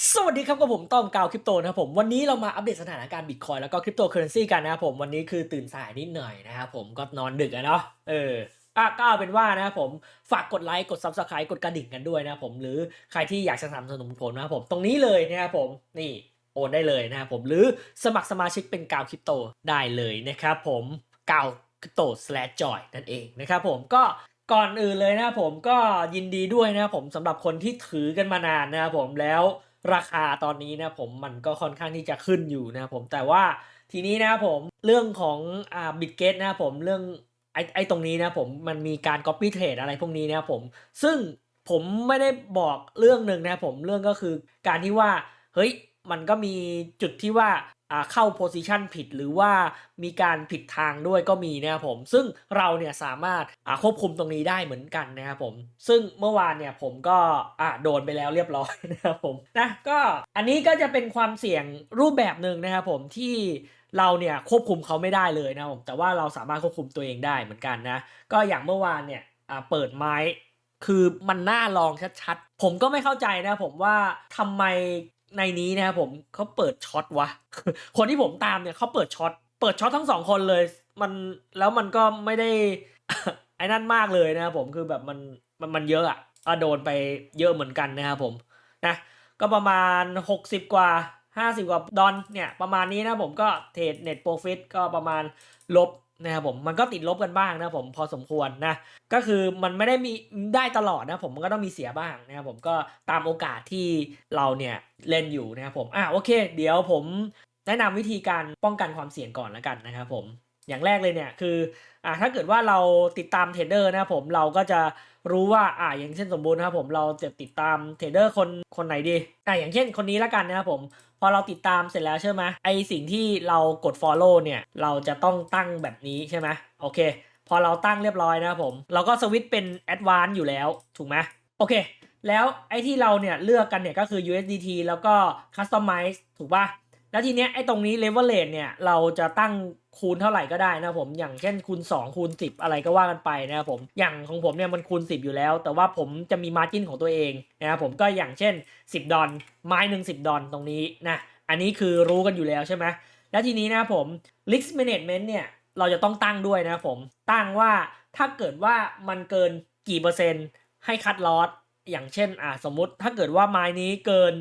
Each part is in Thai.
สวัสดีครับกับผมต้อมกาวคริปโตนะครับผมวันนี้เรามาอัปเดตสถานการณ์บิตคอยแล้วก็คริปโตเคอเรนซีกันนะครับผมวันนี้คือตื่นสายนิดหน่อยนะครับผมก็นอนดึกอะเนาะเอออะก็เอาเป็นว่านะครับผมฝากกดไลค์กด Subscribe กดกระดิ่งกันด้วยนะครับผมหรือใครที่อยากจะสนับสนุนผมนะครับผมตรงนี้เลยนะครับผมนี่โอนได้เลยนะครับผมหรือสมัครสมาชิกเป็นกาวคริปโตได้เลยนะครับผมกาวคริปโต slash joy นั่นเองนะครับผมก็ก่อนอื่นเลยนะครับผมก็ยินดีด้วยนะครับผมสำหรับคนที่ถือกันมานานนะครับผมแล้ว ราคาตอนนี้นะผมมันก็ค่อนข้างที่จะขึ้นอยู่นะผมแต่ว่าทีนี้นะผมเรื่องของอ่าบิตเกตนะผมเรื่องไอ้ไอ้ตรงนี้นะผมมันมีการ copy trade อะไรพวกนี้นะผมซึ่งผมไม่ได้บอกเรื่องหนึ่งนะผมเรื่องก็คือการที่ว่าเฮ้ยมันก็มีจุดที่ว่า เข้า position ผิดหรือว่ามีการผิดทางด้วยก็มีนะครับผม ซึ่งเราเนี่ยสามารถควบคุมตรงนี้ได้เหมือนกันนะครับผม ซึ่งเมื่อวานเนี่ยผมก็โดนไปแล้วเรียบร้อยนะครับผมนะก็อันนี้ก็จะเป็นความเสี่ยงรูปแบบหนึ่งนะครับผมที่เราเนี่ยควบคุมเขาไม่ได้เลยนะครับผมแต่ว่าเราสามารถควบคุมตัวเองได้เหมือนกันนะ ก็อย่างเมื่อวานเนี่ยเปิดไม้คือมันน่าลองชัดๆ ผมก็ไม่เข้าใจนะผมว่าทำไม ในนี้นะครับผมเขาเปิดช็อตวะ คนที่ผมตามเนี่ยเขาเปิดช็อต เปิดช็อตทั้งสองคนเลย มันแล้วมันก็ไม่ได้ไอ้นั่นมากเลยนะครับผมคือแบบมันมันมันเยอะอะอะโดนไปเยอะเหมือนกันนะครับผมนะก็ประมาณ 60 กว่า 50 กว่าดอนเนี่ยประมาณนี้นะผมก็เทรดเน็ตโปรฟิตก็ประมาณลบ นะครับผมมันก็ติดลบกันบ้างนะผมพอสมควรนะก็คือมันไม่ได้มีได้ตลอดนะผมมันก็ต้องมีเสียบ้างนะครับผมก็ตามโอกาสที่เราเนี่ยเล่นอยู่นะครับผมอะโอเค เดี๋ยวผมแนะนำวิธีการป้องกันความเสี่ยงก่อนแล้วกันนะครับผมอย่างแรกเลยเนี่ยคืออะถ้าเกิดว่าเราติดตามเทรดเดอร์นะครับผมเราก็จะรู้ว่าอะอย่างเช่นสมบูรณ์นะครับผมเราจะติดตามเทรดเดอร์คนคนไหนดีอะอย่างเช่นคนนี้ละกันนะครับผม พอเราติดตามเสร็จแล้วใช่ไหมไอสิ่งที่เรากด follow เนี่ย เราจะต้องตั้งแบบนี้ใช่ไหมโอเค พอเราตั้งเรียบร้อยนะครับผม เราก็สวิตเป็น advanced อยู่แล้วถูกไหมโอเค แล้วไอที่เราเนี่ยเลือกกันเนี่ยก็คือ USDT แล้วก็ customize ถูกป่ะ แล้วทีเนี้ยไอ้ตรงนี้ leverage เนี่ยเราจะตั้งคูณเท่าไหร่ก็ได้นะผมอย่างเช่นคูณ 2 คูณ 10 อะไรก็ว่ากันไปนะครับผมอย่างของผมเนี่ยมันคูณ 10 อยู่แล้ว แต่ว่าผมจะมี margin ของตัวเองนะครับผมก็อย่างเช่น 10 ดอลไม้หนึ่ง10 ดอลตรงนี้นะอันนี้คือรู้กันอยู่แล้วใช่ไหมแล้วทีนี้นะครับผม risk management เนี่ยเราจะต้องตั้งด้วยนะครับผมตั้งว่าถ้าเกิดว่ามันเกินกี่เปอร์เซ็นต์ให้คัดลอสอย่างเช่นอ่าสมมติถ้าเกิดว่าไม้นี้เกิน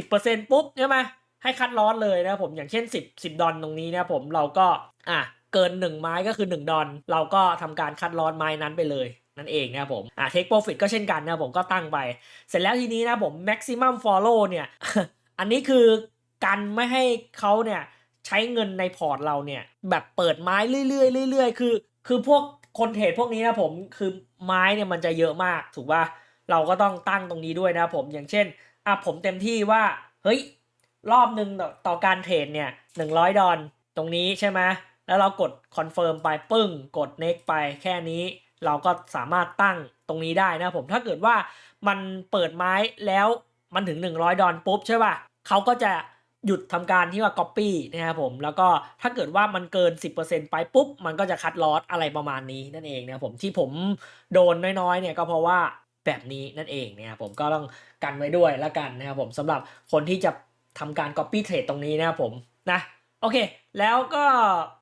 10%ปุ๊บใช่ไหม ให้คัดลอสเลยนะผมอย่างเช่น 10 10 ดอนตรงนี้นะผมเราก็อะเกิน 1 ไม้ก็คือ 1 ดอน เราก็ทำการคัดลอสไม้นั้นไปเลยนั่นเองนะครับผมอะ take profit ก็เช่นกันนะผมก็ตั้งไป เสร็จแล้วทีนี้นะผม maximum follow เนี่ย อันนี้คือกันไม่ให้เขาเนี่ยใช้เงินในพอร์ตเราเนี่ย แบบเปิดไม้เรื่อยๆเรื่อยๆคือ คือพวกคนเทรดพวกนี้นะผมคือไม้เนี่ยมันจะเยอะมากถูกป่ะเราก็ต้องตั้งตรงนี้ด้วยนะผมอย่างเช่นอะผมเต็มที่ว่าเฮ้ย รอบหนึ่งต่อตอการเทรดเนี่ยหนึ่งร้อยดอลตรงนี้ใช่ไหมแล้วเรากดคอนเฟิร์มไปปึ้ง กด next ไปแค่นี้เราก็สามารถตั้งตรงนี้ได้นะผมถ้าเกิดว่ามันเปิดไม้แล้วมันถึง 100 ดอลปุ๊บใช่ป่ะเขาก็จะหยุดทำการที่ว่า copy นะครับผม แล้วก็ถ้าเกิดว่ามันเกิน 10%ไปปุ๊บ มันก็จะคัดลอสอะไรประมาณนี้นั่นเองนะผมที่ผมโดนน้อยๆเนี่ยก็เพราะว่าแบบนี้นั่นเองนะครับผมก็ต้องกันไว้ด้วยละกันนะครับผมสำหรับคนที่จะ ทำการ copy trade ตรงนี้นะครับผมนะโอเค แล้วก็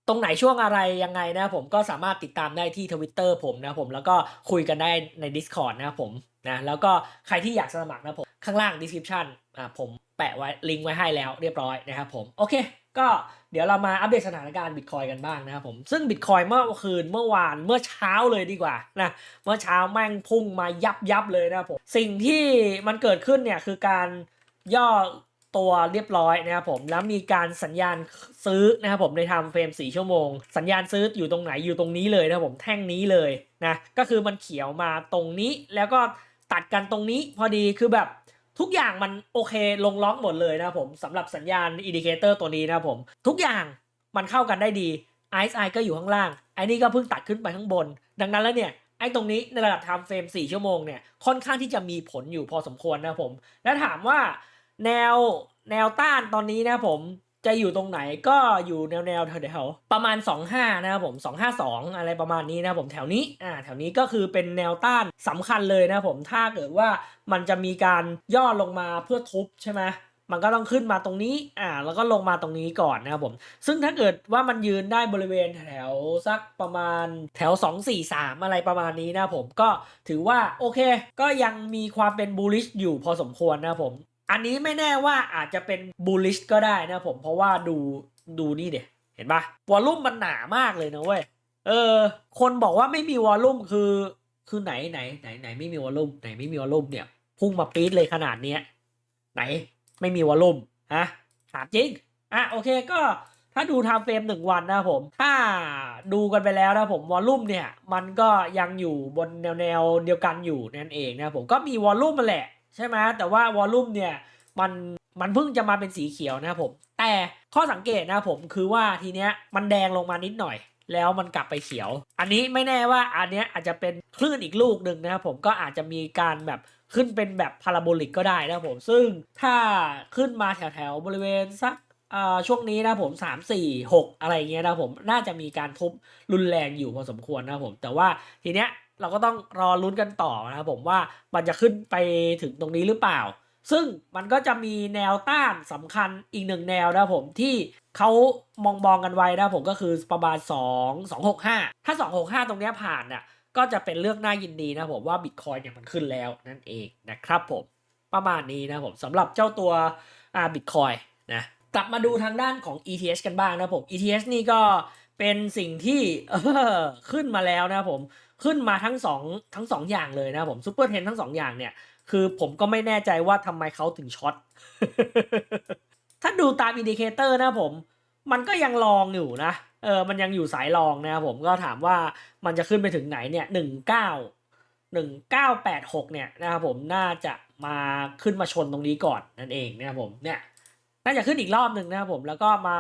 ตรงไหนช่วงอะไรยังไงนะผมก็สามารถติดตามได้ที่ Twitter ผมนะผมแล้วก็คุยกันได้ใน Discord นะผมนะแล้วก็ใครที่อยากสมัครนะผมข้างล่าง description อ่าผมแปะไว้ลิงก์ไว้ให้แล้วเรียบร้อยนะครับผมโอเค ก็เดี๋ยวเรามาอัปเดตสถานการณ์บิตคอยกันบ้างนะครับผมซึ่งบิตคอยเมื่อคืนเมื่อวานเมื่อเช้าเลยดีกว่านะเมื่อเช้าแม่งพุ่งมายับยับเลยนะครับผมสิ่งที่มันเกิดขึ้นเนี่ยคือการย่อ ตัวเรียบร้อยนะครับผมแล้วมีการสัญญาณซื้อนะครับผมในทม์เฟรม 4 ชั่วโมง สัญญาณซื้ออยู่ตรงไหนอยู่ตรงนี้เลยนะครับผมแท่งนี้เลยนะก็คือมันเขียวมาตรงนี้แล้วก็ตัดกันตรงนี้พอดีคือแบบทุกอย่างมันโอเคลงล็อกหมดเลยนะครับผมสำหรับสัญญาณอินดิเคเตอร์ตัวนี้นะครับผมทุกอย่างมันเข้ากันได้ดีไอซ์ไอก็อยู่ข้างล่างไอ้นี่ก็เพิ่งตัดขึ้นไปข้างบน ดังนั้นแล้วเนี่ยไอ้ตรงนี้ในระดับไทม์เฟรม4ชั่วโมงเนี่ยค่อนข้างที่จะมีผลอยู่พอสมควรนะครับผม แล้วถามว่า แนวแนวต้านตอนนี้นะผมจะอยู่ตรงไหนก็อยู่แนวแนวแถวๆประมาณ 25 นะครับผม 252 อะไรประมาณนี้นะผมแถวนี้อ่าแถวนี้ก็คือเป็นแนวต้านสำคัญเลยนะผมถ้าเกิดว่ามันจะมีการย่อลงมาเพื่อทุบใช่ไหมมันก็ต้องขึ้นมาตรงนี้อ่าแล้วก็ลงมาตรงนี้ก่อนนะครับผม ซึ่งถ้าเกิดว่ามันยืนได้บริเวณแถวสักประมาณแถว 2 4 3 อะไรประมาณนี้นะผมก็ถือว่าโอเค ก็ยังมีความเป็น bullish อยู่พอสมควรนะครับผม อันนี้ไม่แน่ว่าอาจจะเป็น bullish ก็ได้นะผมเพราะว่าดูดูนี่เด็เห็นปะวอลลุ่มมันหนามากเลยนะเว้ยเออ คนบอกว่าไม่มีวอลลุ่มคือ คือไหนไหนไหนไหนไม่มีวอลลุ่มไหนไม่มีวอลลุ่มเนี่ย พุ่งมาปี๊ดเลยขนาดเนี้ยไหนไม่มีวอลลุ่มฮะถามจริงอะโอเคก็ถ้าดูไทม์เฟรมหนึ่งวันนะผม ถ้าดูกันไปแล้วนะผมวอลลุ่มเนี่ย มันก็ยังอยู่บนแนวแนวเดียวกันอยู่นั่นเองนะผมก็มีวอลลุ่มมาแหละ ใช่ไหมแต่ว่าวอลลุ่มเนี่ยมันมันเพิ่งจะมาเป็นสีเขียวนะครับผม แต่ข้อสังเกตนะครับผมคือว่าทีเนี้ยมันแดงลงมานิดหน่อย แล้วมันกลับไปเขียว อันนี้ไม่แน่ว่าอันเนี้ยอาจจะเป็นคลื่นอีกลูกหนึ่งนะครับผมก็อาจจะมีการแบบขึ้นเป็นแบบพาราโบลิกก็ได้นะครับผม ซึ่งถ้าขึ้นมาแถวๆบริเวณสักอ่าช่วงนี้นะครับผม 3 4 6 อะไรอย่างเงี้ยนะครับผมน่าจะมีการทุบรุนแรงอยู่พอสมควรนะครับผม แต่ว่าทีเนี้ย เราก็ต้องรอลุ้นกันต่อนะครับผมว่ามันจะขึ้นไปถึงตรงนี้หรือเปล่า ซึ่งมันก็จะมีแนวต้านสำคัญอีกหนึ่งแนวนะผมที่เขามองมองกันไว้นะผมก็คือประมาณ 2 2 6 5 ถ้า 2 6 5 ตรงนี้ผ่านน่ะก็จะเป็นเรื่องน่ายินดีนะผมว่าบิตคอยเนี่ยมันขึ้นแล้วนั่นเองนะครับผมประมาณนี้นะผมสำหรับเจ้าตัวอ่าบิตคอยนะกลับมาดูทางด้านของ ETH กันบ้างนะผม ETH นี่ก็เป็นสิ่งที่ขึ้นมาแล้วนะผม ขึ้นมาทั้งสองทั้งสองอย่างเลยนะผมซูเปอร์เทนทั้งสองอย่างเนี่ย คือผมก็ไม่แน่ใจว่าทำไมเขาถึงช็อต ถ้าดูตามอินดิเคเตอร์นะผม มันก็ยังลองอยู่นะ เออ มันยังอยู่สายลองนะครับผมก็ถามว่ามันจะขึ้นไปถึงไหนเนี่ยหนึ่งเก้าหนึ่งเก้าแปดหกเนี่ยนะครับผมน่าจะมาขึ้นมาชนตรงนี้ก่อนนั่นเองนะครับผมเนี่ยน่าจะขึ้นอีกรอบหนึ่งนะครับผมแล้วก็มา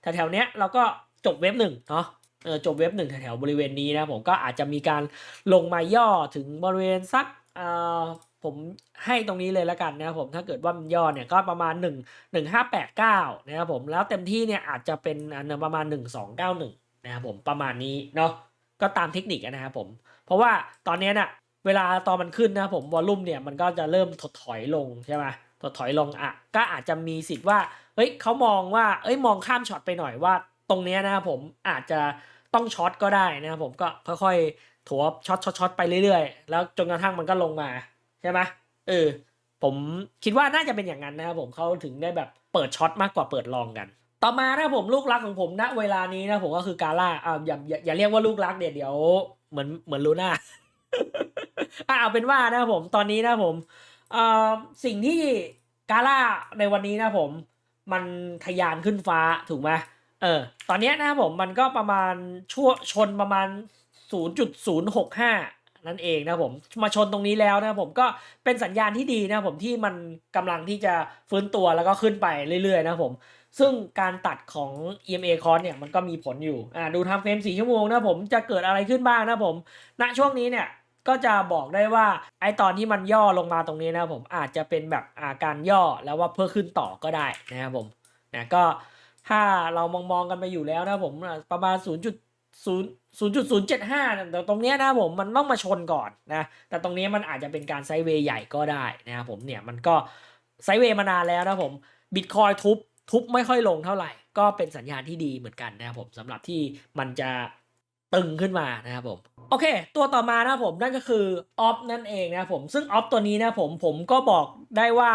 แถวๆเนี้ยเราก็จบเว็บหนึ่งเนาะ จบเว็บหนึ่งแถวๆบริเวณนี้นะผมก็อาจจะมีการลงมาย่อถึงบริเวณสักเออผมให้ตรงนี้เลยแล้วกันนะครับผมถ้าเกิดว่ามันย่อเนี่ยก็ประมาณ 1 1 5 8 9นะครับผมแล้วเต็มที่เนี่ยอาจจะเป็นอันประมาณ 1 2 9 1นะครับผมประมาณนี้เนาะก็ตามเทคนิคนะครับผมเพราะว่าตอนนี้ยน่ะเวลาตอนมันขึ้นนะผมวอลลุ่มเนี่ยมันก็จะเริ่มถดถอยลงใช่ไหมถดถอยลงอะก็อาจจะมีสิทธิ์ว่าเฮ้ยเขามองว่าเอ้ยมองข้ามช็อตไปหน่อยว่า ตรงนี้นะครับผมอาจจะต้องช็อตก็ได้นะครับผมก็ค่อยๆถัวช็อตช็อตช็อตไปเรื่อยๆ แล้วจนกระทั่งมันก็ลงมาใช่ไหมเออผมคิดว่าน่าจะเป็นอย่างนั้นนะครับผมเขาถึงได้แบบเปิดช็อตมากกว่าเปิดลองกัน ต่อมานะครับผมลูกรักของผมณเวลานี้นะผมก็คือกาล่าอ่าอย่าอย่าอย่าเรียกว่าลูกรักเดี๋ยวเดี๋ยวเหมือนเหมือนลูน่าอะเอาเป็นว่านะครับผมตอนนี้นะผมอ่อสิ่งที่กาล่าในวันนี้นะผม มันทยานขึ้นฟ้าถูกไหม เออ ตอนนี้นะครับผมมันก็ประมาณชั่วชนประมาณ 0.065 นั่นเองนะผมมาชนตรงนี้แล้วนะผมก็เป็นสัญญาณที่ดีนะผมที่มันกำลังที่จะฟื้นตัวแล้วก็ขึ้นไปเรื่อยๆนะผมซึ่งการตัดของ EMA c o s เนี่ยมันก็มีผลอยู่อ่าดูทำเฟรม4ชั่วโมงนะผมจะเกิดอะไรขึ้นบ้างนะผมณช่วงนี้เนี่ยก็จะบอกได้ว่าไอตอนที่มันย่อลงมาตรงนี้นะผมอาจจะเป็นแบบอาการย่อแล้วว่าเพื่อขึ้นต่อก็ได้นะครับผมนะก็ ถ้าเรามองมองกันไปอยู่แล้วนะผมประมาณ 0 0 0.075แต่ตรงนี้นะผมมันต้องมาชนก่อนนะแต่ตรงนี้มันอาจจะเป็นการไซด์เวย์ใหญ่ก็ได้นะครับผมเนี่ยมันก็ไซด์เวย์มานานแล้วนะผมบิตคอยทุบทุบไม่ค่อยลงเท่าไหร่ ก็เป็นสัญญาณที่ดีเหมือนกันนะครับผมสำหรับที่มันจะตึงขึ้นมานะครับผมโอเค ตัวต่อมานะผมนั่นก็คือออฟนั่นเองนะครับผมซึ่งออฟตัวนี้นะผมผมก็บอกได้ว่า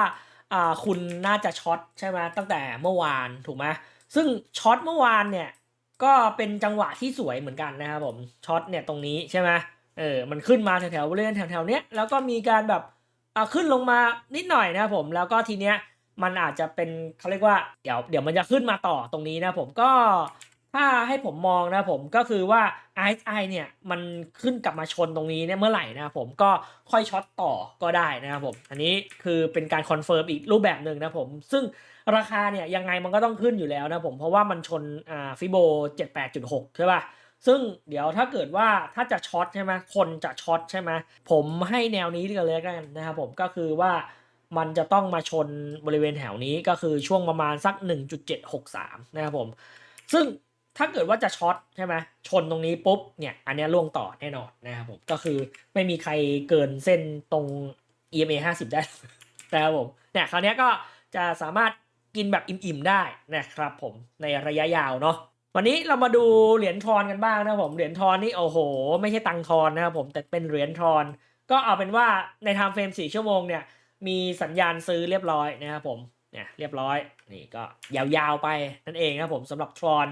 คุณน่าจะช็อตใช่ไหมตั้งแต่เมื่อวานถูกไหม ซึ่งช็อตเมื่อวานเนี่ย ก็เป็นจังหวะที่สวยเหมือนกันนะครับผมช็อตเนี่ยตรงนี้ใช่ไหมเออมันขึ้นมาแถวๆบริเวณแถวๆเนี้ยแล้วก็มีการแบบอ่าขึ้นลงมานิดหน่อยนะครับผมแล้วก็ทีเนี้ยมันอาจจะเป็นเขาเรียกว่าเดี๋ยวเดี๋ยวมันจะขึ้นมาต่อตรงนี้นะผมก็ ถ้าให้ผมมองนะผมก็คือว่า RSI เนี่ยมันขึ้นกลับมาชนตรงนี้เนี่ยเมื่อไหร่นะผมก็ค่อยช็อตต่อก็ได้นะครับผม อันนี้คือเป็นการคอนเฟิร์มอีกรูปแบบหนึ่งนะผม ซึ่งราคาเนี่ยยังไงมันก็ต้องขึ้นอยู่แล้วนะผม เพราะว่ามันชนอ่าฟิโบ78.6 ใช่ป่ะซึ่งเดี๋ยวถ้าเกิดว่าถ้าจะช็อตใช่ไหมคนจะช็อตใช่ไหมผมให้แนวนี้กันเลยกันนะครับผมก็คือว่ามันจะต้องมาชนบริเวณแถวนี้ก็คือช่วงประมาณสัก 1.763 นะครับผม ซึ่ง ถ้าเกิดว่าจะช็อตใช่ไหมชนตรงนี้ปุ๊บเนี่ยอันนี้ล่วงต่อแน่นอนนะครับผมก็คือไม่มีใครเกินเส้นตรง EMA 50 ได้นะครับผมเนี่ยคราวนี้ก็จะสามารถกินแบบอิ่มๆได้นะครับผมในระยะยาวเนาะวันนี้เรามาดูเหรียญทอนกันบ้างนะครับผมเหรียญทอนนี่โอ้โห ไม่ใช่ตังทอนนะครับผมแต่เป็นเหรียญทอน ก็เอาเป็นว่าในไทม์เฟรม4ชั่วโมงเนี่ยมีสัญญาณซื้อเรียบร้อยนะครับผมเนี่ยเรียบร้อยนี่ก็ยาวๆไปนั่นเองนะครับผมสำหรับทรอน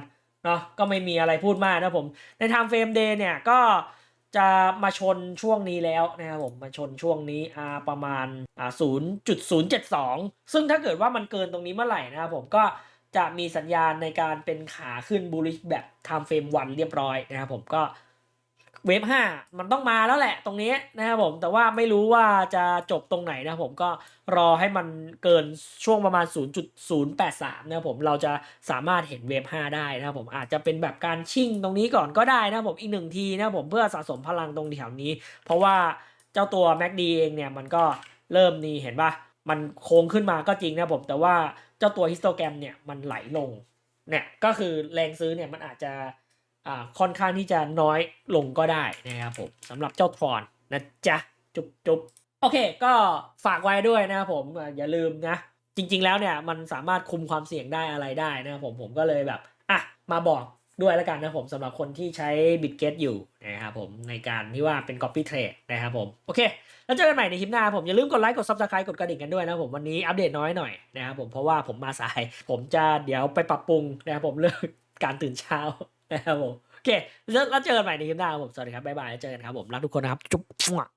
เนาะก็ไม่มีอะไรพูดมากนะผม ในไทม์เฟรมเดย์เนี่ยก็จะมาชนช่วงนี้แล้วนะครับผมมาชนช่วงนี้อ่าประมาณอ่า0.072 ซึ่งถ้าเกิดว่ามันเกินตรงนี้เมื่อไหร่นะครับผมก็จะมีสัญญาณในการเป็นขาขึ้นบูลิชแบบไทม์เฟรมวันเรียบร้อยนะครับผมก็ เวฟห้ามันต้องมาแล้วแหละตรงนี้นะครับผมแต่ว่าไม่รู้ว่าจะจบตรงไหนนะผมก็รอให้มันเกินช่วงประมาณ 0.083นะครับผมเราจะสามารถเห็นเวฟ5ได้นะครับผมอาจจะเป็นแบบการชิ่งตรงนี้ก่อนก็ได้นะครับผมอีกหนึ่งทีนะครับผมเพื่อสะสมพลังตรงแถวนี้ เพราะว่าเจ้าตัว MACD เองเนี่ยมันก็เริ่มนี่เห็นปะมันโค้งขึ้นมาก็จริงนะครับผมแต่ว่าเจ้าตัวฮิสโตแกรมเนี่ยมันไหลลงเนี่ยก็คือแรงซื้อเนี่ยมันอาจจะ ค่อนข้างที่จะน้อยลงก็ได้นะครับผมสำหรับเจ้าทรอนนะจ๊ะ จุบจุบโอเค ก็ฝากไว้ด้วยนะครับผมอย่าลืมนะ จริง ๆ แล้วเนี่ยมันสามารถคุมความเสี่ยงได้อะไรได้นะครับผมผมก็เลยแบบอะมาบอกด้วยแล้วกันนะผมสำหรับคนที่ใช้ b i t g e t อยู่นะครับผมในการที่ว่าเป็น copy trade นะครับผมโอเค แล้วเจอกันใหม่ในคลิปหน้าผมอย่าลืมกดไลค์กด subscribe กดกระดิ่งกันด้วยนะครับผมวันนี้อัปเดตน้อยหน่อยนะครับผมเพราะว่าผมมาสาย ผมจะเดี๋ยวไปปรับปรุงนะครับผมเรื่องการตื่นเช้า นะครับผมโอเคแล้วเจอกันใหม่ในคลิปหน้าครับผมสวัสดีครับบ๊ายบายเจอกันครับผมรักทุกคนนะครับจุ๊บ